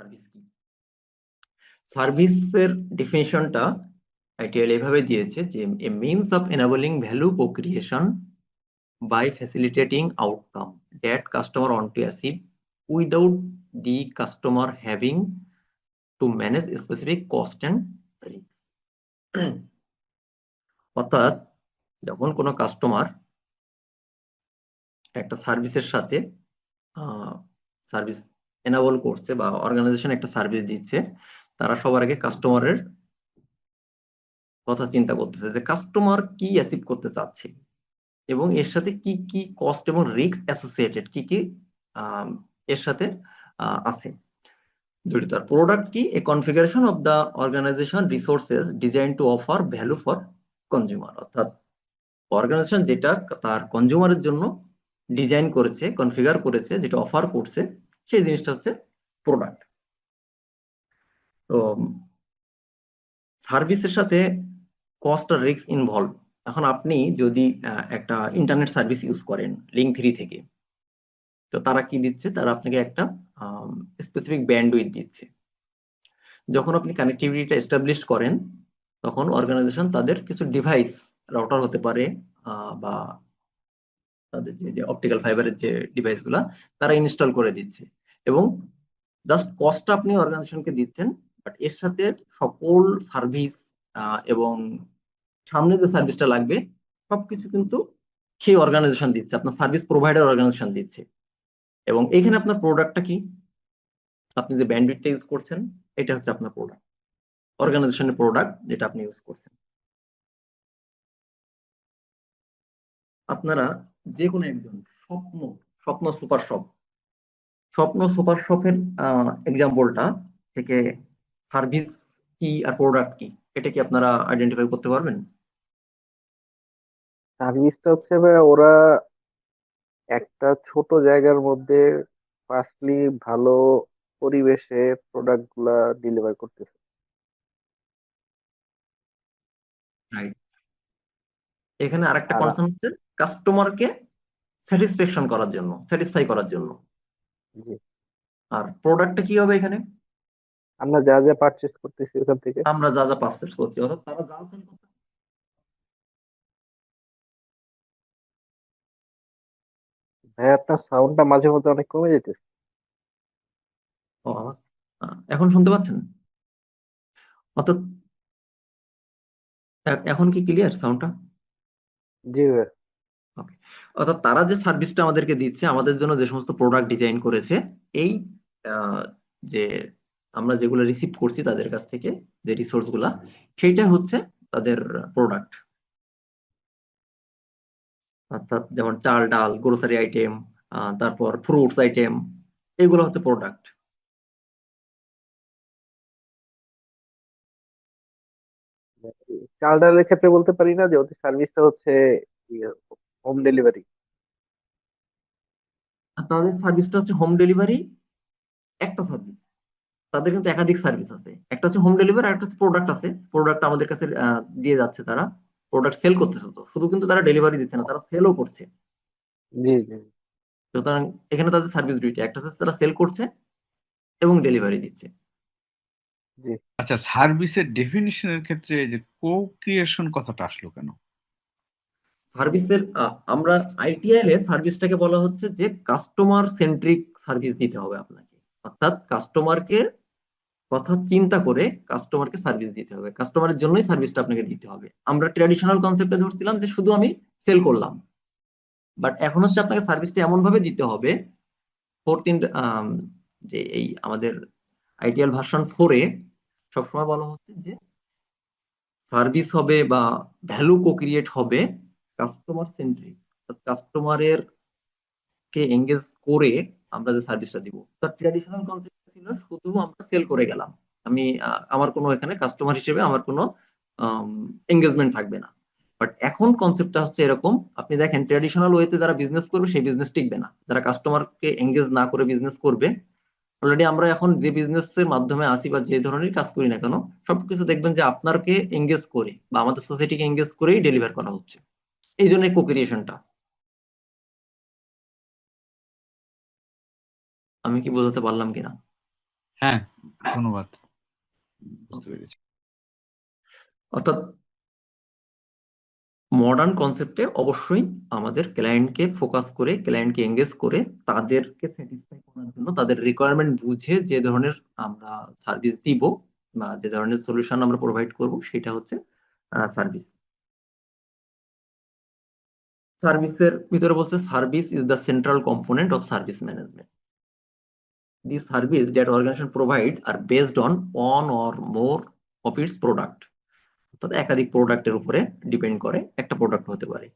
Service কি? সার্ভিসের ডেফিনিশনটা ITL এভাবে দিয়েছে যে, a means of enabling value co creation by facilitating outcome that customer want to achieve without the customer having to manage specific cost and অর্থাৎ যখন কোনো customer একটা সার্ভিসের সাথে সার্ভিস এনাবল করছে বা অর্গানাইজেশন একটা সার্ভিস দিচ্ছে, তারা সবার আগে কাস্টমারের কথা চিন্তা করতেছে যে কাস্টমার কি অ্যাচিভ করতে চাচ্ছে এবং এর সাথে কি কি কস্ট এবং রিস্ক অ্যাসোসিয়েটেড কি কি এর সাথে আছে। জড়িত। আর প্রোডাক্ট কি? A configuration of the organization resources design to offer value for consumer অর্থাৎ অর্গানাইজেশন যেটা তার কনজিউমারের জন্য ডিজাইন করেছে কনফিগার করেছে, যেটা অফার করছে সেই জিনিসটা হচ্ছে প্রোডাক্ট তো সার্ভিসের সাথে কস্ট আর রিস্ক ইনভলভ এখন আপনি যদি একটা ইন্টারনেট সার্ভিস ইউজ করেন লিঙ্ক থ্রি থেকে, তো তারা কি দিচ্ছে? তারা আপনাকে একটা স্পেসিফিক ব্যান্ডউইথ দিচ্ছে। যখন আপনি কানেক্টিভিটিটা এস্টাবলিশ করেন, তখন অর্গানাইজেশন তাদের কিছু ডিভাইস রাউটার হতে পারে বা তাদের যে যে অপটিক্যাল ফাইবারের যে ডিভাইসগুলা তারা ইনস্টল করে দিচ্ছে। এবং জাস্ট কস্টটা আপনি অর্গানাইজেশনকে দিচ্ছেন বাট এর সাথে সকল সার্ভিস এবং সামনে যে সার্ভিসটা লাগবে, সবকিছু কিন্তু সেই অর্গানাইজেশন দিচ্ছে, আপনার সার্ভিস প্রোভাইডার অর্গানাইজেশন দিচ্ছে। এবং এখানে আপনার প্রোডাক্টটা কি? আপনি যে ব্যান্ডউইথটা ইউজ করছেন, এটা হচ্ছে আপনার প্রোডাক্ট অর্গানাইজেশনের প্রোডাক্ট যেটা আপনি ইউজ করছেন। আপনারা যে কোনো একজন, স্বপ্ন স্বপ্ন সুপার শপ স্বপ্ন সুপার শপের এক্সাম্পলটা থেকে সার্ভিস কি আর প্রোডাক্ট কি এটা কি আপনারা আইডেন্টিফাই করতে পারবেন? সার্ভিসটা হচ্ছে ওরা একটা ছোট জায়গার মধ্যে ফার্স্টলি ভালো পরিবেশে প্রোডাক্টগুলা ডেলিভার করতেছে। রাইট এখানে আরেকটা কনসার্ন হচ্ছে কাস্টমারকে স্যাটিসফ্যাকশন করার জন্য স্যাটিসফাই করার জন্য। আর প্রোডাক্টটা কি হবে এখানে? আমরা যা যা পারচেজ করতেছি ওখান থেকে। আমরা যা যা পারচেজ করছি অর্থাৎ তারা যা সেল করতে ভাই আপনার সাউন্ডটা মাঝে মধ্যে অনেক কমে যেতেছে এখন শুনতে পাচ্ছেন? অর্থাৎ এখন কি ক্লিয়ার সাউন্ডটা জি ভাই। অর্থাৎ তারা যে সার্ভিসটা আমাদেরকে দিচ্ছে, আমাদের জন্য যে সমস্ত প্রোডাক্ট ডিজাইন করেছে, এই যে আমরা যেগুলো রিসিভ করছি তাদের কাছ থেকে যে রিসোর্সগুলা, সেইটা হচ্ছে তাদের প্রোডাক্ট অর্থাৎ যেমন চাল, ডাল গ্রোসারি আইটেম তারপর ফ্রুটস আইটেম এগুলো হচ্ছে প্রোডাক্ট চাল, ডালের ক্ষেত্রে বলতে পারি না যে ওদের সার্ভিসটা হচ্ছে হোম ডেলিভারি তাদের সার্ভিসটা হচ্ছে হোম ডেলিভারি একটা সার্ভিস তাদের কিন্তু একাধিক সার্ভিস আছে। একটা হচ্ছে হোম ডেলিভারি আর একটা হচ্ছে প্রোডাক্ট আছে। প্রোডাক্ট আমাদের কাছে দিয়ে যাচ্ছে তারা। প্রোডাক্ট সেল করতেছে তো। শুধু কিন্তু তারা ডেলিভারি দিচ্ছে না তারা সেলও করছে। জি জি। সুতরাং এখানে তাদের সার্ভিস দুইটা। একটা হচ্ছে তারা সেল করছে এবং ডেলিভারি দিচ্ছে। আচ্ছা সার্ভিসের ডেফিনিশনের ক্ষেত্রে যে কো ক্রিয়েশন কথাটা আসলো কেন? সার্ভিসের আমরা আইটিআইএল এ সার্ভিসটাকে বলা হচ্ছে যে কাস্টমার সেন্ট্রিক সার্ভিস দিতে হবে আপনাকে। অর্থাৎ কাস্টমারকে কথা চিন্তা করে কাস্টমারকে সার্ভিস দিতে হবে। কাস্টমারের জন্যই সার্ভিসটা আপনাকে দিতে হবে। আমরা ট্র্যাডিশনাল কনসেপ্টে ধরছিলাম যে শুধু আমি সেল করলাম। বাট এখন হচ্ছে আপনাকে সার্ভিসটা এমন ভাবে দিতে হবে ফোর্থ ইন যে এই আমাদের আইটিএল ভার্সন ফোরে সবসময় বলা হচ্ছে যে সার্ভিস হবে বা ভ্যালু কো ক্রিয়েট হবে কাস্টমার সেন্ট্রিক কাস্টমারের কে এঙ্গেজ করে আমরা যে সার্ভিসটা দিব। তার ট্র্যাডিশনাল কনসেপ্ট ছিল শুধু আমরা সেল করে গেলাম। আমি আমার কোনো এখানে কাস্টমার হিসেবে আমার কোনো এঙ্গেজমেন্ট থাকবে না। বাট এখন কনসেপ্টটা হচ্ছে এরকম, আপনি দেখেন ট্র্যাডিশনাল ওয়েতে যারা বিজনেস করবে, সেই বিজনেস টিকবে না। যারা কাস্টমারকে এঙ্গেজ না করে বিজনেস করবে অলরেডি আমরা এখন যে বিজনেস এর মাধ্যমে আসি বা যে ধরনের কাজ করি না কেন, সবকিছু দেখবেন যে আপনারকে এঙ্গেজ করে বা আমাদের সোসাইটিকে এঙ্গেজ করেই ডেলিভার করা হচ্ছে। এই জন্য কোক্রিয়েশনটা আমি কি বোঝাতে পারলাম কিনা? হ্যাঁ ধন্যবাদ। অর্থাৎ মডার্ন কনসেপ্টে অবশ্যই আমাদের ক্লায়েন্টকে ফোকাস করে ক্লায়েন্টকে এঙ্গেজ করে তাদেরকে স্যাটিসফাই করার জন্য তাদের রিকোয়ারমেন্ট বুঝে যে ধরনের আমরা সার্ভিস দিব বা যে ধরনের সলিউশন আমরা প্রোভাইড করব সেটা হচ্ছে সার্ভিস সার্ভিসের ভিতরে বলছে service is the central component of service management. The service that organization provide are based on one or more of its product. অর্থাৎ একাধিক প্রোডাক্টের উপরে ডিপেন্ড করে একটা প্রোডাক্ট হতে পারে।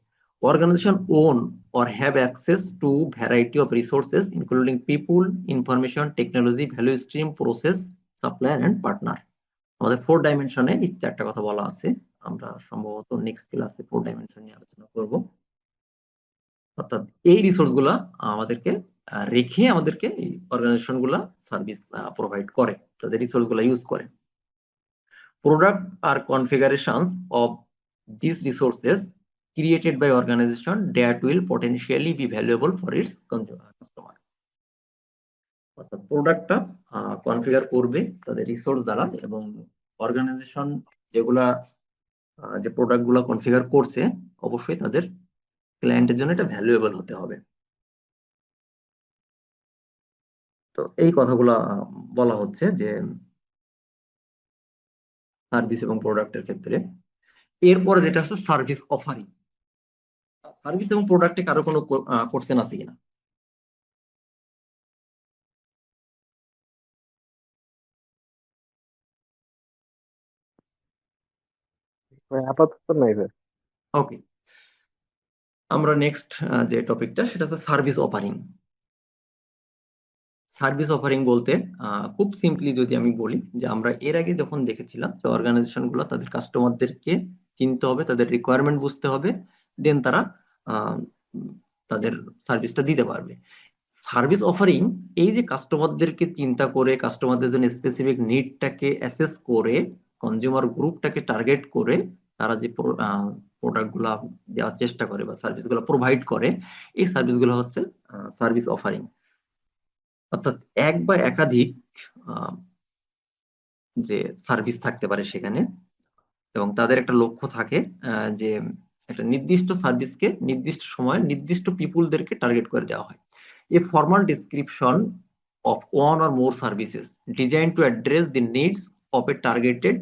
Organization own or have access to variety of resources including people information technology value stream process supplier and partner আমাদের four ডাইমেনশনে এই চারটা কথা বলা আছে। আমরা সম্ভবত নেক্সট ক্লাসে ফোর ডাইমেনশন নিয়ে আলোচনা করব। অর্থাৎ এই রিসোর্সগুলা আমাদেরকে রেখে আমাদেরকে এই অর্গানাইজেশনগুলা সার্ভিস প্রোভাইড করে, তাদের রিসোর্সগুলা ইউজ করে। প্রোডাক্ট আর configurations of this resources created by organization that will potentially be valuable for its customer. অর্থাৎ প্রোডাক্টটা কনফিগার করবে তাদের রিসোর্স দ্বারা এবং অর্গানাইজেশন যেগুলা যে প্রোডাক্টগুলা কনফিগার করছে, অবশ্যই তাদের ক্লায়েন্টের জন্য এটা ভ্যালুয়েবল হতে হবে। তো এই কথাগুলা বলা হচ্ছে যে সার্ভিস এবং প্রোডাক্টের ক্ষেত্রে। এরপরে যেটা হচ্ছে সার্ভিস অফারিং সার্ভিস এবং প্রোডাক্টে কারও কোনো কোর্সেন আছে কিনা? আপাতত নাই ওকে আমরা নেক্সট যে টপিকটা সেটা হচ্ছে সার্ভিস অফারিং সার্ভিস অফারিং বলতে খুব সিম্পলি যদি আমি বলি যে আমরা এর আগে যখন দেখেছিলাম যে অর্গানাইজেশনগুলো তাদের কাস্টমারদেরকে চিনতে হবে, তাদের রিকোয়ারমেন্ট বুঝতে হবে দেন তারা তাদের সার্ভিসটা দিতে পারবে। সার্ভিস অফারিং এই যে কাস্টমারদেরকে চিন্তা করে কাস্টমারদের জন্য স্পেসিফিক নিডটাকে অ্যাসেস করে কনজিউমার গ্রুপটাকে টার্গেট করে, তারা যে প্রোডাক্টগুলা দেওয়ার চেষ্টা করে বা সার্ভিসগুলো প্রোভাইড করে, এই সার্ভিসগুলো হচ্ছে সার্ভিস অফারিং অর্থাৎ এক বা একাধিক যে সার্ভিস থাকতে পারে সেখানে এবং তাদের একটা লক্ষ্য থাকে যে একটা নির্দিষ্ট সার্ভিসকে নির্দিষ্ট সময়ে নির্দিষ্ট পিপুলদেরকে টার্গেট করে দেওয়া হয়। A formal description of one or more services design to address the needs of a targeted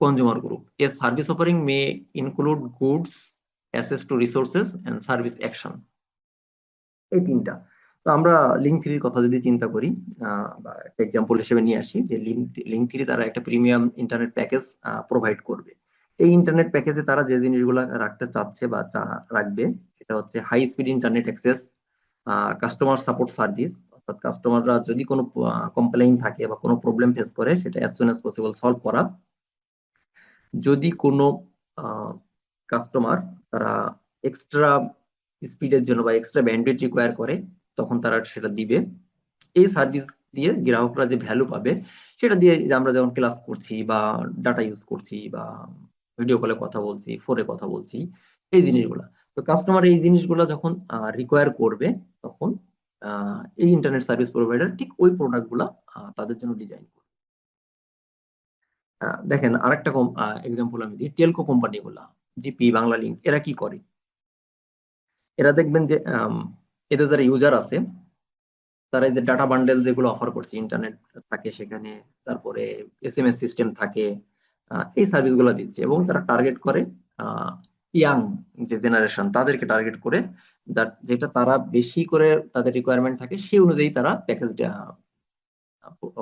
consumer group. A service offering may include goods, access to resources, and service action. এই তিনটা তো আমরা link থ্রির কথা যদি চিন্তা করি বা একটা এক্সাম্পল হিসেবে নিয়ে আসি যে লিঙ্ক থ্রি তারা একটা প্রিমিয়াম ইন্টারনেট প্যাকেজ প্রোভাইড করবে এই ইন্টারনেট প্যাকেজে তারা যে জিনিসগুলো রাখতে চাচ্ছে বা রাখবে সেটা হচ্ছে high speed internet access customer support service অর্থাৎ কাস্টমাররা যদি কোনো কমপ্লেইন থাকে বা কোনো প্রবলেম ফেস করে সেটা as soon as possible solve করা যদি কোনো কাস্টমার তারা এক্সট্রা স্পিডের জন্য বা এক্সট্রা ব্যান্ডউইথ রিকোয়ার করে তখন তারা সেটা দিবে। এই সার্ভিস দিয়ে গ্রাহকরা যে ভ্যালু পাবে সেটা দিয়ে যে আমরা যখন ক্লাস করছি বা ডাটা ইউজ করছি বা ভিডিও কলে কথা বলছি ফোনে কথা বলছি এই জিনিসগুলা। তো কাস্টমার এই জিনিসগুলো যখন রিকোয়ার করবে তখন এই ইন্টারনেট সার্ভিস প্রোভাইডার ঠিক ওই প্রোডাক্টগুলা আহ, তাদের জন্য ডিজাইন করবে। দেখেন আরেকটা এক্সাম্পল আমি দিই। টেলকো কোম্পানি গুলা জিপি বাংলা লিঙ্ক এরা কি করে? এরা দেখবেন যে এদের যারা ইউজার আছে, তারা যে ডাটা বান্ডেল যেগুলো অফার করছে ইন্টারনেট থাকে সেখানে, তারপরে এস এম এস সিস্টেম থাকে এই সার্ভিসগুলো দিচ্ছে এবং তারা টার্গেট করে ইয়াং যে জেনারেশন তাদেরকে টার্গেট করে, যার, যেটা তারা বেশি করে তাদের রিকোয়ারমেন্ট থাকে, সেই অনুযায়ী তারা প্যাকেজ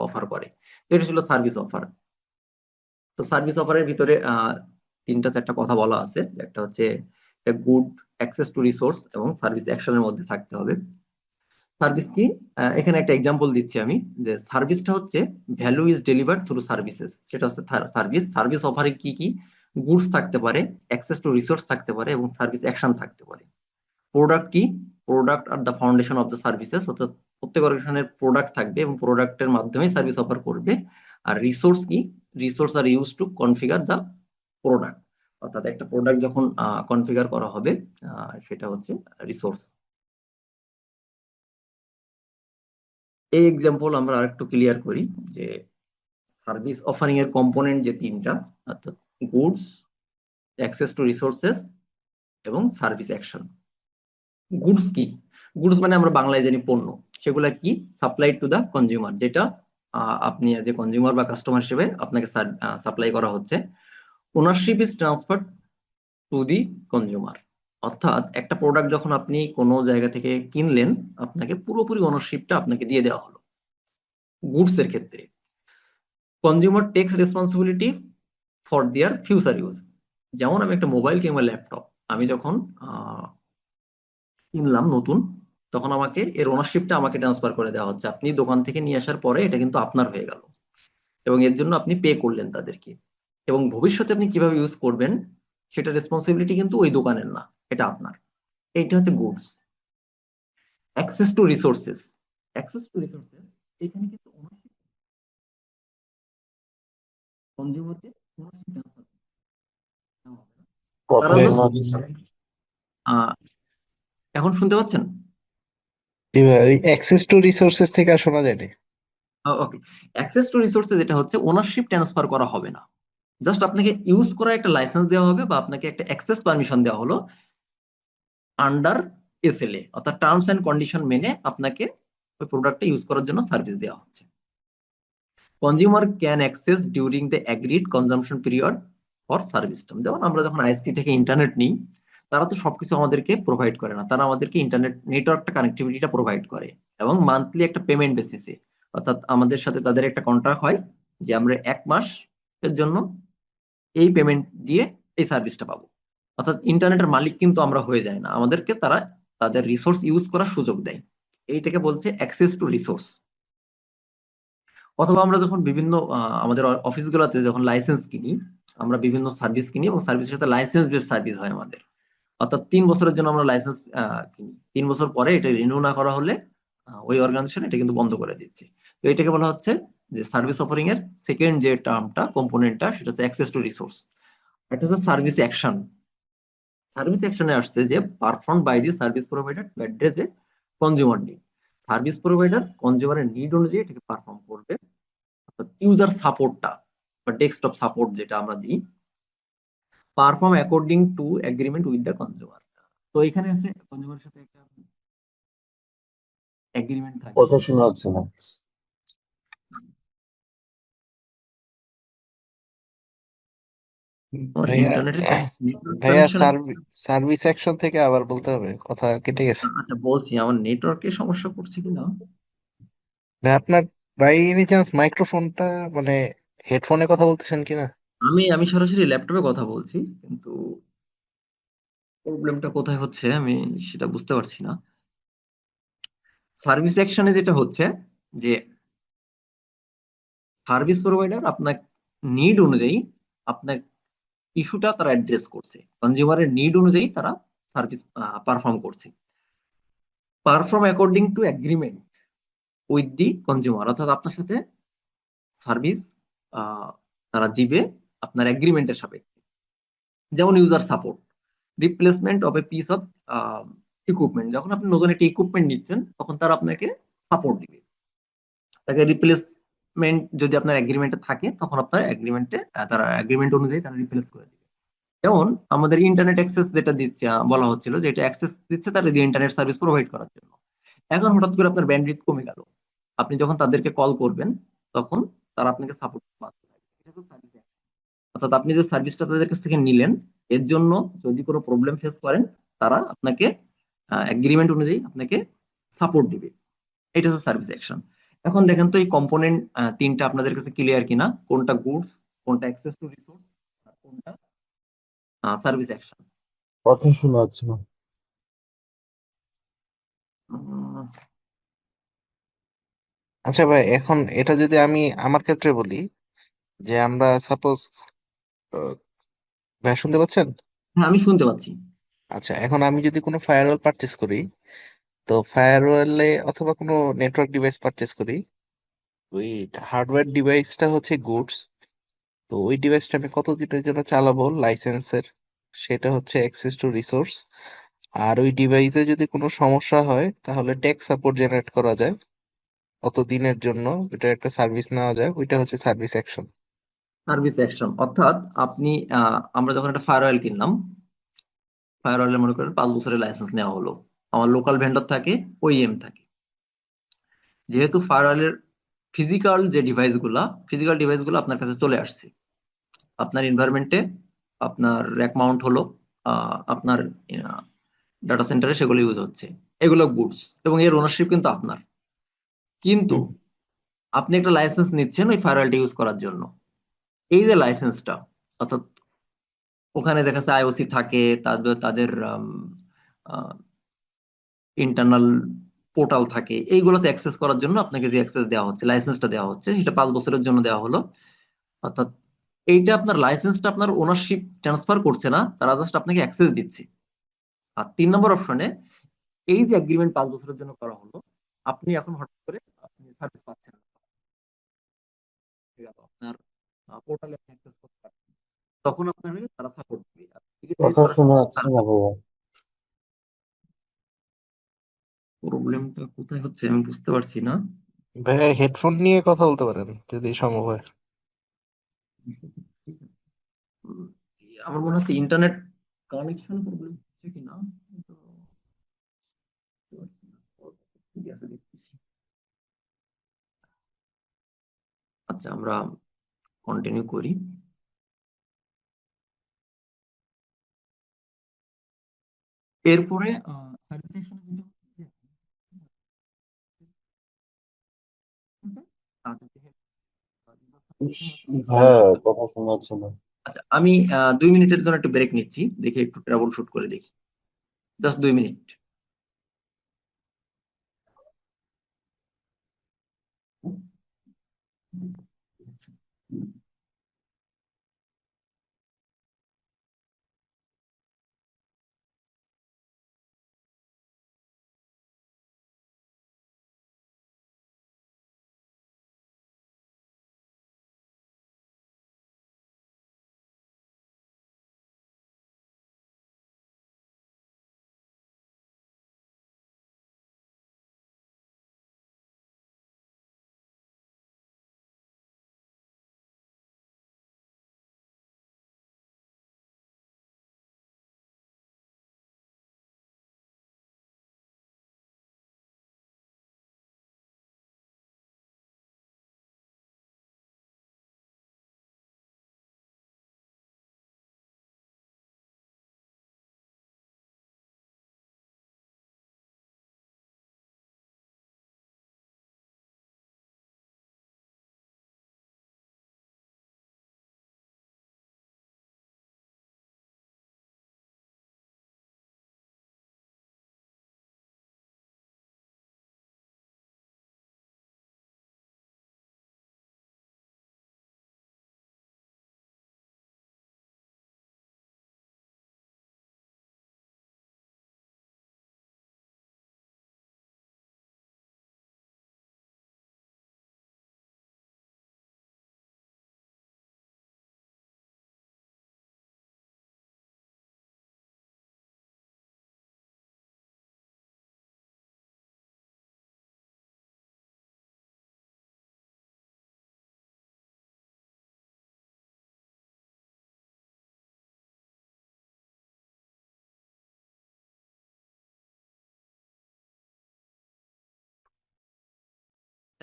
অফার করে। তো এটা ছিল সার্ভিস অফার তো সার্ভিস অফারের ভিতরে তিনটা চারটা কথা বলা আছে। একটা হচ্ছে গুড অ্যাক্সেস টু রিসোর্স এবং সার্ভিস অ্যাকশনের মধ্যে থাকতে হবে। সার্ভিস কি? এখানে একটা এক্সাম্পল দিচ্ছি আমি, যে সার্ভিসটা হচ্ছে value is delivered through services সেটা হচ্ছে সার্ভিস। সার্ভিস অফারে কি কি? গুডস থাকতে পারে অ্যাক্সেস টু রিসোর্স থাকতে পারে এবং সার্ভিস অ্যাকশন থাকতে পারে। প্রোডাক্ট কি? Product are the foundation of the services অর্থাৎ প্রত্যেক অর্গানাইজেশনের প্রোডাক্ট থাকবে এবং প্রোডাক্টের মাধ্যমে সার্ভিস অফার করবে। আর রিসোর্স কি? Resource are use to configure the product অর্থাৎ একটা প্রোডাক্ট যখন কনফিগার করা হবে সেটা হচ্ছে রিসোর্স এই এক্সাম্পল আমরা আরেকটু ক্লিয়ার করি যে সার্ভিস অফারিং এর কম্পোনেন্ট যে তিনটা, অর্থাৎ গুডস অ্যাক্সেস টু রিসোর্সেস এবং সার্ভিস অ্যাকশন গুডস কি? গুডস মানে আমরা বাংলায় জানি পণ্য। সেগুলা কি? সাপ্লাই টু দা কনজিউমার যেটা আপনি এজ এ কনজিউমার বা কাস্টমার হিসেবে আপনাকে সাপ্লাই করা হচ্ছে। Ownership is transfer to the consumer অর্থাৎ একটা প্রোডাক্ট যখন আপনি কোনো জায়গা থেকে কিনলেন, আপনাকে পুরোপুরি ওনারশিপটা আপনাকে দিয়ে দেওয়া হলো। গুডস এর ক্ষেত্রে। Consumer takes responsibility for their future use যেমন আমি একটা মোবাইল কিংবা ল্যাপটপ আমি যখন কিনলাম নতুন তখন আমাকে এর ওনারশিপটা আমাকে ট্রান্সফার করে দেওয়া হচ্ছে। আপনি দোকান থেকে নিয়ে আসার পরে এটা কিন্তু আপনার হয়ে গেল। এবং এর জন্য আপনি পে করলেন তাদেরকে। এবং ভবিষ্যতে আপনি কীভাবে ইউজ করবেন সেটা রেসপন্সিবিলিটি কিন্তু ওই দোকানের না এটা আপনার। এইটা হচ্ছে goods access to resources access to resources এখানে কিন্তু ownership কনজিউমারকে। আহ, এখন শুনতে পাচ্ছেন? অ্যাক্সেস টু রিসোর্সেস থেকে আর শোনা যায়নি। ওকে অ্যাক্সেস টু রিসোর্সেস যেটা হচ্ছে ওনারশিপ ট্রান্সফার করা হবে না। জাস্ট আপনাকে ইউজ করার একটা লাইসেন্স দেওয়া হবে বা আপনাকে একটা অ্যাক্সেস পারমিশন দেওয়া হলো আন্ডার এসএলএ অর্থাৎ টার্মস এন্ড কন্ডিশন মেনে আপনাকে ওই প্রোডাক্টটা ইউজ করার জন্য সার্ভিস দেওয়া হচ্ছে। Consumer can access during the agreed consumption period for service term যেমন আমরা যখন আইএসপি থেকে ইন্টারনেট নিই তারা তো সবকিছু আমাদেরকে প্রোভাইড করে না। তারা আমাদেরকে ইন্টারনেট নেটওয়ার্কটা কানেক্টিভিটিটা প্রোভাইড করে এবং মান্থলি একটা পেমেন্ট বেসিসে অর্থাৎ আমাদের সাথে তাদের একটা কন্ট্রাক্ট হয় যে আমরা এক মাসের জন্য এই পেমেন্ট দিয়ে এই সার্ভিসটা পাবো। অর্থাৎ ইন্টারনেটের মালিক কিন্তু আমরা হয়ে যায় না। আমাদেরকে তারা তাদের রিসোর্স ইউজ করার সুযোগ দেয়। এইটাকে বলছে অ্যাক্সেস টু রিসোর্স অথবা আমরা যখন বিভিন্ন আমাদের অফিসগুলোতে যখন লাইসেন্স কিনি, আমরা বিভিন্ন সার্ভিস কিনি এবং সার্ভিসের সাথে লাইসেন্স বেস সার্ভিস হয় আমাদের। অর্থাৎ তিন বছরের জন্য আমরা লাইসেন্স কিনি। তিন বছর পরে এটা রিনিউ না করা হলে ওই অর্গানাইজেশন এটা কিন্তু বন্ধ করে দিচ্ছে। তো এটাকে বলা হচ্ছে যে সার্ভিস অফারিং এর সেকেন্ড যে টার্মটা কম্পোনেন্টটা সেটা হচ্ছে অ্যাক্সেস টু রিসোর্স এটা হচ্ছে সার্ভিস অ্যাকশন সার্ভিস অ্যাকশনে আসছে যে perform by the service provider address a consumer need service provider কনজিউমারের need অনুযায়ী এটাকে পারফর্ম করবে। অর্থাৎ ইউজার সাপোর্টটা বা ডেস্কটপ সাপোর্ট যেটা আমরা দিই perform according to agreement with the consumer তো এখানে আছে কনজিউমারের সাথে একটা এগ্রিমেন্ট থাকে। কথা শোনা যাচ্ছে না। ভাইয়া ভাইয়া সার্ভিস থেকে আবার বলতে হবে কথা কেটে গেছে। আচ্ছা বলছি আমার নেটওয়ার্কে সমস্যা করছে কিনা? ভাই আপনার বাই এনি চান্স মাইক্রোফোনটা মানে হেডফোনে কথা বলতেছেন কিনা? আমি আমি সরাসরি ল্যাপটপে কথা বলছি, কিন্তু প্রবলেমটা কোথায় হচ্ছে আমি সেটা বুঝতে পারছি না। সার্ভিস অ্যাকশনে যেটা হচ্ছে যে সার্ভিস প্রোভাইডার আপনার নিড অনুযায়ী আপনার ইস্যুটা তারা অ্যাড্রেস করছে। কনজিউমারের নিড অনুযায়ী তারা সার্ভিস পারফর্ম করছে। Perform according to agreement with the consumer অর্থাৎ আপনার সাথে সার্ভিস তারা দিবে আপনার এগ্রিমেন্টের সাপেক্ষে। যেমন user support replacement of a piece of equipment যখন আপনি নতুন একটা ইকুইপমেন্ট নিচ্ছেন, তখন তারা আপনাকে সাপোর্ট দিবে। তাকে রিপ্লেসমেন্ট যদি আপনার এগ্রিমেন্টে থাকে, তখন আপনার এগ্রিমেন্টে তারা এগ্রিমেন্ট অনুযায়ী তারা রিপ্লেস করে দিবে। যেমন আমাদের ইন্টারনেট অ্যাক্সেস যেটা দিচ্ছে বলা হচ্ছিল যে এটা অ্যাক্সেস দিচ্ছে, তারা দিয়ে ইন্টারনেট সার্ভিস প্রোভাইড করার জন্য। এখন হঠাৎ করে আপনার ব্যান্ডউইথ কমে গেল। আপনি যখন তাদেরকে কল করবেন, তখন তারা আপনাকে সাপোর্ট অর্থাৎ আপনি যে সার্ভিসটা তাদের কাছ থেকে নিলেন এর জন্য যদি কোনো প্রবলেম ফেস করেন তারা আপনাকে এগ্রিমেন্ট অনুযায়ী আপনাকে সাপোর্ট দিবে। এটা হচ্ছে সার্ভিস অ্যাকশন এখন দেখেন তো এই কম্পোনেন্ট তিনটা আপনাদের কাছে ক্লিয়ার কিনা? কোনটা গুডস কোনটা অ্যাক্সেস টু রিসোর্স আর কোনটা সার্ভিস অ্যাকশন কথা শোনা যাচ্ছে না। আচ্ছা ভাই এখন এটা যদি আমি আমার ক্ষেত্রে বলি যে আমরা সাপোজ ভাই শুনতে পাচ্ছেন? হ্যাঁ আমি শুনতে পাচ্ছি। আচ্ছা এখন আমি যদি কোনো ফায়ারওয়াল পারচেস করি তো ফায়ারওয়ালে অথবা কোনো নেটওয়ার্ক ডিভাইস পারচেস করি ওই হার্ডওয়্যার ডিভাইসটা হচ্ছে গুডস তো ওই ডিভাইসটা আমি কতদিনের জন্য চালাবো? লাইসেন্সের সেটা হচ্ছে অ্যাক্সেস টু রিসোর্স আর ওই ডিভাইসে যদি কোনো সমস্যা হয় তাহলে টেক সাপোর্ট জেনারেট করা যায়। অত দিনের জন্য এটা একটা সার্ভিস নেওয়া যায় ওইটা হচ্ছে সার্ভিস অ্যাকশন সার্ভিস অ্যাকশন অর্থাৎ আপনি আমরা যখন একটা ফায়ার অয়েল কিনলাম ফায়ার অয়েলের মনে করেন পাঁচ বছরের লাইসেন্স নেওয়া হলো। আমার লোকাল ভেন্ডর থাকে ওইএম থাকে। যেহেতু ফায়ার অয়েলের ফিজিক্যাল যে ডিভাইসগুলা ফিজিক্যাল ডিভাইসগুলো আপনার কাছে চলে আসছে। আপনার এনভায়রনমেন্টে আপনার র্যাক মাউন্ট হলো আপনার ডাটা সেন্টারে সেগুলো ইউজ হচ্ছে। এগুলো গুডস এবং এর ওনারশিপ কিন্তু আপনার। কিন্তু আপনি একটা লাইসেন্স নিচ্ছেন ওই ফায়ার অয়েলটা ইউজ করার জন্য। এই যে লাইসেন্সটা অর্থাৎ ওখানে দেখা যাচ্ছে আইওসি থাকে তাদের তাদের ইন্টারনাল পোর্টাল থাকে, এইগুলোতে অ্যাক্সেস করার জন্য আপনাকে যে অ্যাক্সেস দেওয়া হচ্ছে লাইসেন্সটা দেওয়া হচ্ছে, সেটা পাঁচ বছরের জন্য দেওয়া হলো। অর্থাৎ এইটা আপনার লাইসেন্সটা আপনার ওনারশিপ ট্রান্সফার করছে না, তারা জাস্ট আপনাকে অ্যাক্সেস দিচ্ছে। আর তিন নম্বর অপশনে এই যে এগ্রিমেন্ট পাঁচ বছরের জন্য করা হলো, আপনি এখন হঠাৎ করে আপনি সার্ভিস পাচ্ছেন না। আপনার পোর্টালে অ্যাক্সেস করতে পারছেন না। তখন আপনাকে তারা সাপোর্ট ticket কথা শোনা যাচ্ছে না ভাইয়া প্রবলেমটা কোথায় হচ্ছে আমি বুঝতে পারছি না। ভাইয়া হেডফোন নিয়ে কথা বলতে পারেন যদি সম্ভব হয়। আমার মনে হচ্ছে ইন্টারনেট কানেকশন প্রবলেম হচ্ছে কি না তো বুঝতে পারছি না। ঠিক আছে দেখতেছি। আচ্ছা আমরা কন্টিনিউ করি। এরপরে হ্যাঁ আচ্ছা আমি দুই মিনিটের জন্য একটু ব্রেক নিচ্ছি। দেখে একটু ট্রাবল শুট করে দেখি। জাস্ট দুই মিনিট।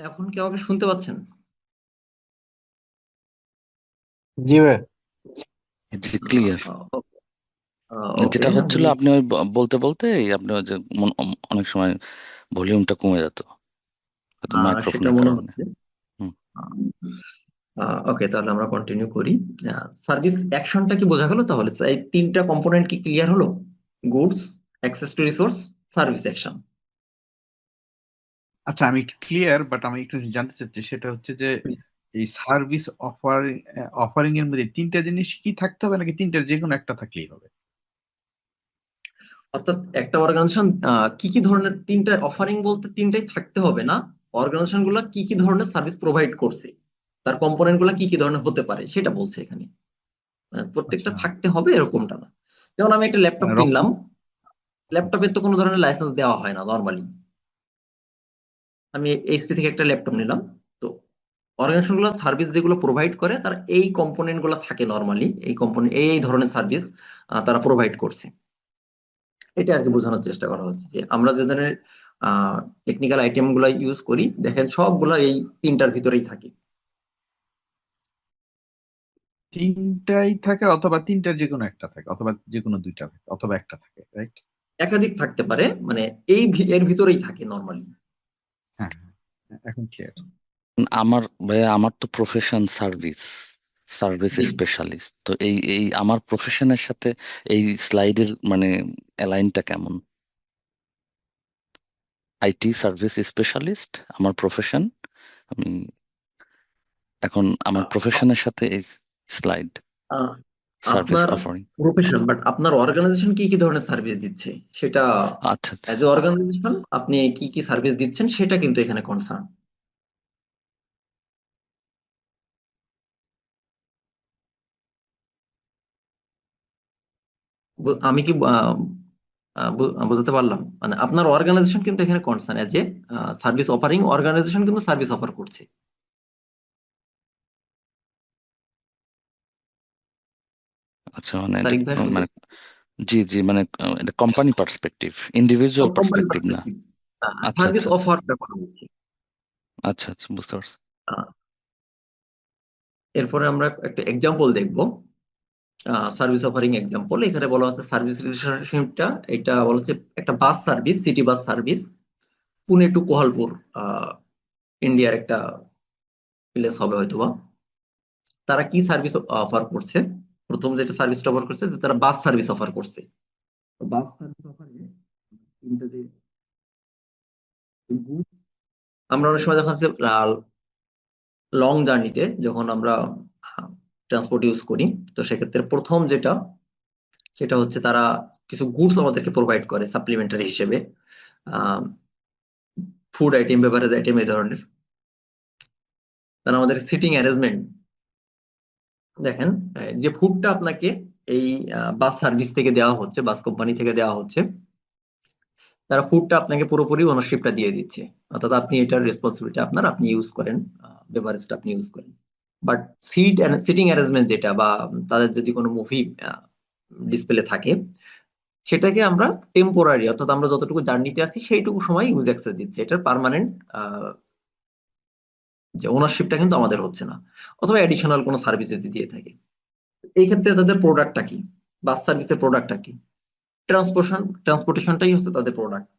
এখন কি আমাকে শুনতে পাচ্ছেন? জি ভাই। জি ক্লিয়ার যেটা হচ্ছিল আপনি ওই বলতে বলতে আপনি ওই যে অনেক সময় ভলিউমটা কমে যেত। মাইক্রোফোনের মনে কারণে। ওকে তাহলে আমরা কন্টিনিউ করি। সার্ভিস অ্যাকশনটা কি বোঝা গেল তাহলে? এই তিনটা কম্পোনেন্ট কি ক্লিয়ার হলো? Goods access to resource service action আচ্ছা আমি একটু ক্লিয়ার বাট আমি একটু জানতে চাচ্ছি সেটা হচ্ছে যে এই সার্ভিস অফার অফারিং এর মধ্যে তিনটা জিনিস কি থাকতে হবে নাকি তিনটার যে কোনো একটা থাকলেই হবে? অর্থাৎ একটা অর্গানাইজেশন কি কি ধরনের তিনটা অফারিং বলতে তিনটাই থাকতে হবে না? অর্গানাইজেশনগুলা কি কি ধরনের সার্ভিস প্রোভাইড করছে? তার কম্পোনেন্টগুলা কি কি ধরনের হতে পারে সেটা বলছে এখানে। মানে প্রত্যেকটা আচ্ছা। থাকতে হবে এরকমটা না। যেমন আমি একটা ল্যাপটপ মানে কিনলাম। ল্যাপটপের তো কোনো ধরনের লাইসেন্স দেওয়া হয় না নর্মালি আমি এইচপি থেকে একটা ল্যাপটপ নিলাম। তো অর্গানাইজেশনগুলো সার্ভিস যেগুলো প্রোভাইড করে তার এই কম্পোনেন্টগুলো থাকে নর্মালি এই কম্পোনেন্ট এই ধরনের সার্ভিস তারা প্রোভাইড করছে। এটা আর কি বোঝানোর চেষ্টা করা হচ্ছে যে আমরা যে ধরনের টেকনিক্যাল আইটেমগুলো ইউজ করি দেখেন সবগুলো এই তিনটার ভিতরেই থাকে। তিনটাই থাকে অথবা তিনটার যে কোনো একটা থাকে অথবা যে কোনো দুইটা থাকে অথবা একটা থাকে রাইট একাধিক থাকতে পারে মানে এই এর ভিতরেই থাকে নর্মালি এখন ক্লিয়ার আমার ভাইয়া আমার তো প্রফেশন সার্ভিস সার্ভিস। স্পেশালিস্ট তো এই এই আমার প্রফেশনের সাথে এই স্লাইডের মানে অ্যালাইনটা কেমন? আইটি সার্ভিস স্পেশালিস্ট আমার প্রফেশন আমি এখন আমার প্রফেশনের সাথে এই slide service offering profession but আপনার অর্গানাইজেশন কি কি ধরনের সার্ভিস দিচ্ছে? সেটা আচ্ছা অ্যাজ এ অর্গানাইজেশন আপনি কি কি সার্ভিস দিচ্ছেন সেটা কিন্তু এখানে কনসার্ন আমি কি বোঝাতে পারলাম? মানে আপনার অর্গানাইজেশন কিন্তু এখানে concern as a service offering organization কিন্তু সার্ভিস অফার করছে। আচ্ছা মানে এটা তারিক ভাই মানে জি জি মানে আহ, এটা company perspective individual company perspective না? পার্সপেক্টিভ আচ্ছা সার্ভিস আচ্ছা অফারটা কথা বলছি আচ্ছা আচ্ছা বুঝতে পারছি। আহ, এরপরে আমরা একটা এক্সাম্পল দেখব। সার্ভিস অফারিং এক্সাম্পল এখানে বলা হচ্ছে সার্ভিস রিলেশনশিপটা এটা বলা হচ্ছে একটা bus service city bus service Pune to Kolhapur ইন্ডিয়ার একটা প্লেস হবে হয়তোবা। তারা কি সার্ভিস অফার করছে? প্রথম যেটা সার্ভিসটা অফার করছে যে তারা বাস সার্ভিস অফার করছে। বাস সার্ভিস অফারে তিনটা যে আমরা অনেক সময় দেখা যখন লং জার্নিতে যখন আমরা ট্রান্সপোর্ট ইউজ করি তো সেক্ষেত্রে প্রথম যেটা সেটা হচ্ছে তারা কিছু গুডস আমাদেরকে প্রোভাইড করে সাপ্লিমেন্টারি হিসেবে। ফুড আইটেম বেভারেজ আইটেম এই ধরনের। তারা আমাদের সিটিং অ্যারেঞ্জমেন্ট দেখেন যে ফুডটা আপনাকে এই বাস সার্ভিস থেকে দেওয়া হচ্ছে বাস কোম্পানি থেকে দেওয়া হচ্ছে, তারা ফুডটা আপনাকে পুরোপুরি ওনারশিপটা দিয়ে দিচ্ছে। অর্থাৎ আপনি এটার রেসপন্সিবিলিটি আপনার, আপনি ইউজ করেন বেভারেজটা আপনি ইউজ করেন। বাট সিট সিটিং অ্যারেঞ্জমেন্ট যেটা বা তাদের যদি কোনো মুভি ডিসপ্লে থাকে, সেটাকে আমরা টেম্পোরারি অর্থাৎ আমরা যতটুকু জার্নিতে আছি, সেইটুকু সময় ইউজ অ্যাক্সেস দিচ্ছে। এটার পার্মানেন্ট যে ওনারশিপটা কিন্তু আমাদের হচ্ছে না, অথবা অ্যাডিশনাল কোনো সার্ভিস যদি দিয়ে থাকে। এই ক্ষেত্রে তাদের প্রোডাক্টটা কি? বাস সার্ভিসের প্রোডাক্টটা কি? ট্রান্সপোর্টেশন ট্রান্সপোর্টেশনটাই হচ্ছে তাদের প্রোডাক্ট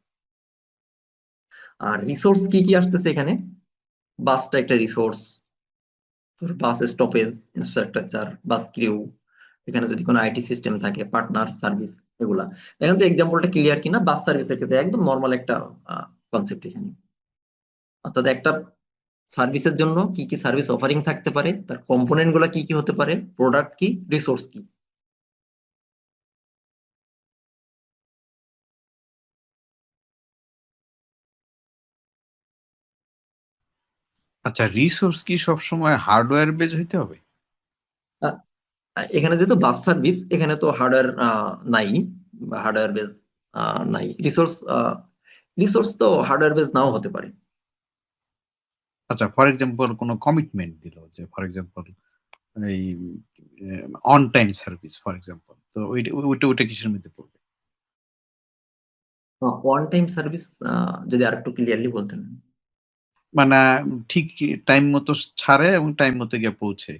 আর রিসোর্স কি কি আসতেছে এখানে? বাসটা একটা resource bus stoppage infrastructure bus crew এখানে যদি কোনো আইটি সিস্টেম থাকে পার্টনার সার্ভিস এগুলা। এখান থেকে এক্সাম্পলটা ক্লিয়ার কিনা? বাস সার্ভিসের ক্ষেত্রে একদম নর্মাল একটা কনসেপ্ট এখানে। অর্থাৎ একটা সার্ভিসের জন্য কি কি সার্ভিস অফারিং থাকতে পারে? তার কম্পোনেন্টগুলা কি কি হতে পারে? প্রোডাক্ট কি? রিসোর্স কি? আচ্ছা রিসোর্স কি সবসময় হার্ডওয়্যার বেজ হইতে হবে? এখানে যেহেতু বাস সার্ভিস এখানে তো হার্ডওয়্যার নাই হার্ডওয়্যার বেস নাই। রিসোর্স রিসোর্স তো হার্ডওয়্যার বেস নাও হতে পারে। আচ্ছা ফর এক্সাম্পল কোনো কমিটমেন্ট দিল যে ফর এক্সাম্পল এই on time service for example তো ওইটা ওইটা কিসের মধ্যে পড়বে? ওয়ান টাইম সার্ভিস যদি আরেকটু ক্লিয়ারলি বলতেন। মানে ঠিক টাইম মতো ছাড়ে এবং টাইম মতো গিয়ে পৌঁছে।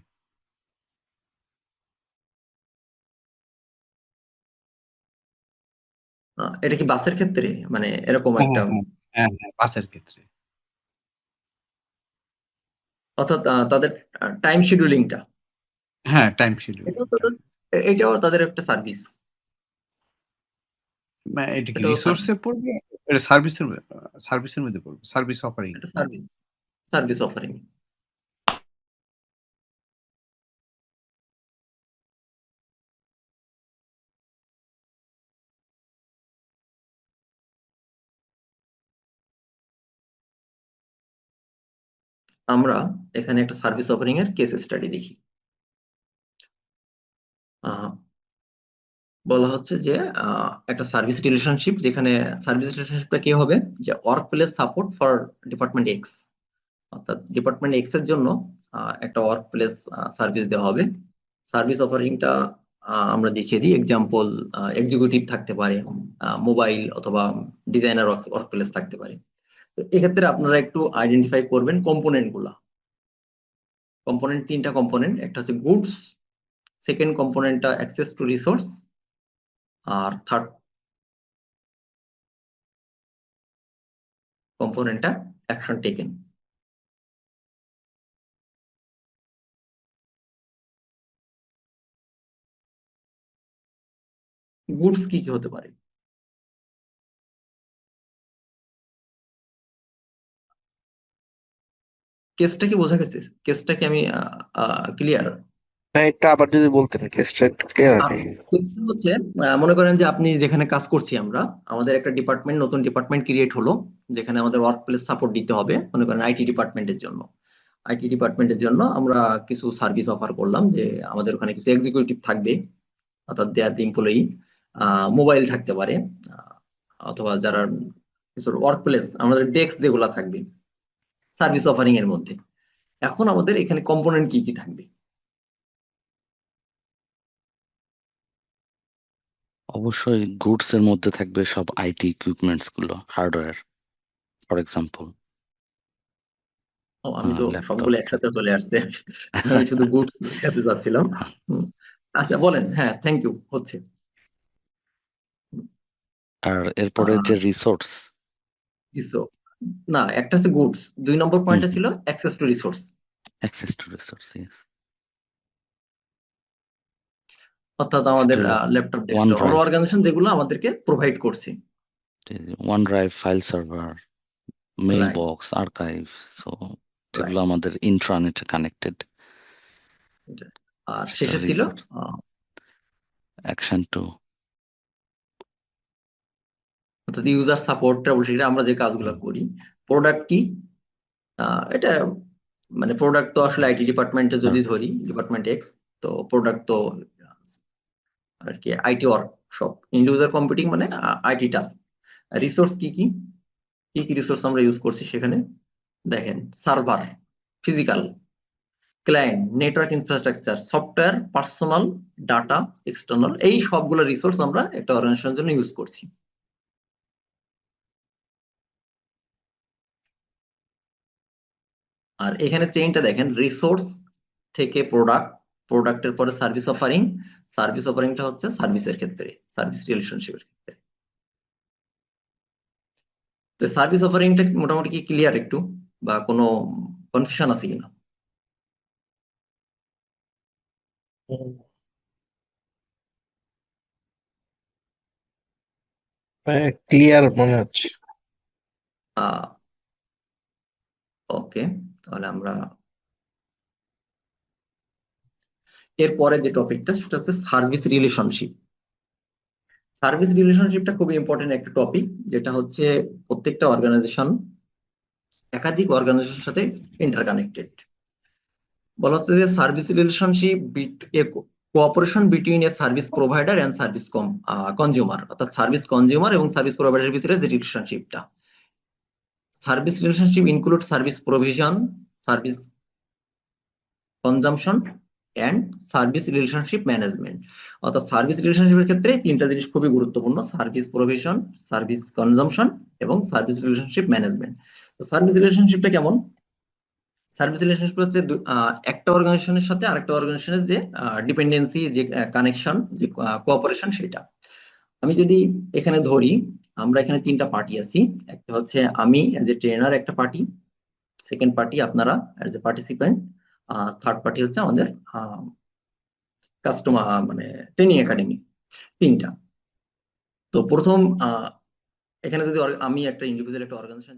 এটা কি বাসের ক্ষেত্রে? মানে এরকম হ্যাঁ একটা হ্যাঁ হ্যাঁ হ্যাঁ বাসের ক্ষেত্রে। অর্থাৎ তাদের টাইম শিডিউলিংটা হ্যাঁ টাইম শিডিউল এটাও তাদের একটা সার্ভিস এটা কি রিসোর্সে পড়বে? এটা সার্ভিসের সার্ভিসের মধ্যে পড়বে। Service offering service service offering আমরা এখানে একটা সার্ভিস অফারিং এর কেস স্টাডি দেখি। বলা হচ্ছে যে একটা সার্ভিস রিলেশনশিপ যেখানে সার্ভিস রিলেশনশিপটা কি হবে? যে work place support for department X অর্থাৎ ডিপার্টমেন্ট এক্সের জন্য একটা ওয়ার্ক প্লেস সার্ভিস দেওয়া হবে। সার্ভিস অফারিংটা আমরা দেখিয়ে দিই। এক্সাম্পল এক্সিকিউটিভ থাকতে পারে মোবাইল অথবা ডিজাইনার ওয়ার্ক প্লেস থাকতে পারে। তো এক্ষেত্রে আপনারা একটু আইডেন্টিফাই করবেন কম্পোনেন্টগুলা। কম্পোনেন্ট তিনটা কম্পোনেন্ট একটা হচ্ছে গুডস সেকেন্ড কম্পোনেন্টটা অ্যাক্সেস টু রিসোর্স আর থার্ড কম্পোনেন্টটা অ্যাকশন টেকেন গুডস কি কি হতে পারে? কেসটা কি বোঝা গেছে? কেসটা কি আমি ক্লিয়ার এটা আবার যদি বলতেন কেসটা একটু ক্লিয়ার আচ্ছা, হচ্ছে মনে করেন যে আপনি যেখানে কাজ করছি আমরা আমাদের একটা ডিপার্টমেন্ট নতুন ডিপার্টমেন্ট ক্রিয়েট হলো যেখানে আমাদের ওয়ার্ক প্লেস সাপোর্ট দিতে হবে মনে করেন আইটি ডিপার্টমেন্টের জন্য। আইটি ডিপার্টমেন্টের জন্য আমরা কিছু সার্ভিস অফার করলাম যে আমাদের ওখানে কিছু এক্সিকিউটিভ থাকবে অর্থাৎ দেয়ার এমপ্লয়ি মোবাইল থাকতে পারে অথবা যারা কিছু ওয়ার্ক প্লেস আমাদের ডেস্ক যেগুলো থাকবে। সার্ভিস অফারিং এর মধ্যে। এখন আমাদের এখানে কম্পোনেন্ট কি কি থাকবে? অবশ্যই গুডস এর মধ্যে থাকবে সব আইটি ইকুইপমেন্টসগুলো হার্ডওয়্যার ফর এক্সাম্পল আমি তো সবগুলো একসাথে চলে আসছে। আমি শুধু গুডস দেখাতে চাচ্ছিলাম হুম। আচ্ছা বলেন। হ্যাঁ থ্যাংক ইউ হচ্ছে। আর এরপরে যে রিসোর্স না একটা হচ্ছে গুডস দুই নম্বর পয়েন্টটা ছিল access to resource access to resource অর্থাৎ আমাদের ল্যাপটপ ডেস্কটপ ড্রাইভ অর্গানাইজেশন যেগুলো আমাদেরকে প্রোভাইড করছে। One drive file server mail box archive so যেগুলো আমাদের ইন্ট্রানেটে কানেক্টেড আর শেষে ছিল অ্যাকশন টু অর্থাৎ ইউজার সাপোর্ট ট্রাবল এটা আমরা যে কাজগুলো করি প্রোডাক্ট কি? এটা মানে প্রোডাক্ট তো আসলে আইটি ডিপার্টমেন্টে যদি ধরি ডিপার্টমেন্ট এক্স তো প্রোডাক্ট তো আর কি আইটি ওয়ার্ক সব। ইন্ড ইউজার কম্পিউটিং মানে আইটি টাস্ক রিসোর্স কি কি? কি কি রিসোর্স আমরা ইউজ করছি সেখানে? দেখেন server physical client network infrastructure software personal data external এই সবগুলো রিসোর্স আমরা একটা অর্গানাইজেশনের জন্য ইউজ করছি। আর এখানে চেইনটা দেখেন রিসোর্স থেকে প্রোডাক্ট প্রোডাক্টের পরে সার্ভিস অফারিং সার্ভিস অফারিংটা হচ্ছে সার্ভিসের ক্ষেত্রে সার্ভিস রিলেশনশিপের ক্ষেত্রে। তো সার্ভিস অফারিংটা মোটামুটি কি ক্লিয়ার একটু? বা কোনো কনফিউশন আছে কিনা? ক্লিয়ার মনে হচ্ছে। ওকে তাহলে আমরা এরপরে যে টপিকটা সেটা হচ্ছে সার্ভিস রিলেশনশিপ সার্ভিস রিলেশনশিপটা খুবই ইম্পর্টেন্ট একটা টপিক যেটা হচ্ছে প্রত্যেকটা অর্গানাইজেশন একাধিক অর্গানাইজেশনের সাথে ইন্টারকানেক্টেড বলা হচ্ছে যে service relationship cooperation between a service provider and service consumer অর্থাৎ সার্ভিস কনজিউমার এবং সার্ভিস প্রোভাইডারের ভিতরে যে রিলেশনশিপটা service relationship include service provision service consumption and service relationship management অর্থাৎ সার্ভিস রিলেশনশিপের ক্ষেত্রে তিনটা জিনিস খুবই গুরুত্বপূর্ণ সার্ভিস প্রভিশন সার্ভিস কনজামশন এবং সার্ভিস রিলেশনশিপ ম্যানেজমেন্ট তো সার্ভিস রিলেশনশিপটা কেমন? সার্ভিস রিলেশনশিপ হচ্ছে একটা অর্গানাইজেশনের সাথে আরেকটা অর্গানাইজেশনের যে ডিপেন্ডেন্সি যে কানেকশন যে কোঅপারেশন সেটা। আমি যদি এখানে ধরি আমরা এখানে তিনটা পার্টি আছি। একটা হচ্ছে আমি এজ এ ট্রেনার একটা পার্টি সেকেন্ড পার্টি আপনারা এজ এ পার্টিসিপেন্ট আর থার্ড পার্টি হচ্ছে আমাদের কাস্টমার মানে ট্রেনিং একাডেমি তিনটা। তো প্রথম এখানে যদি আমি একটা ইন্ডিভিজুয়াল একটা অর্গানাইজেশন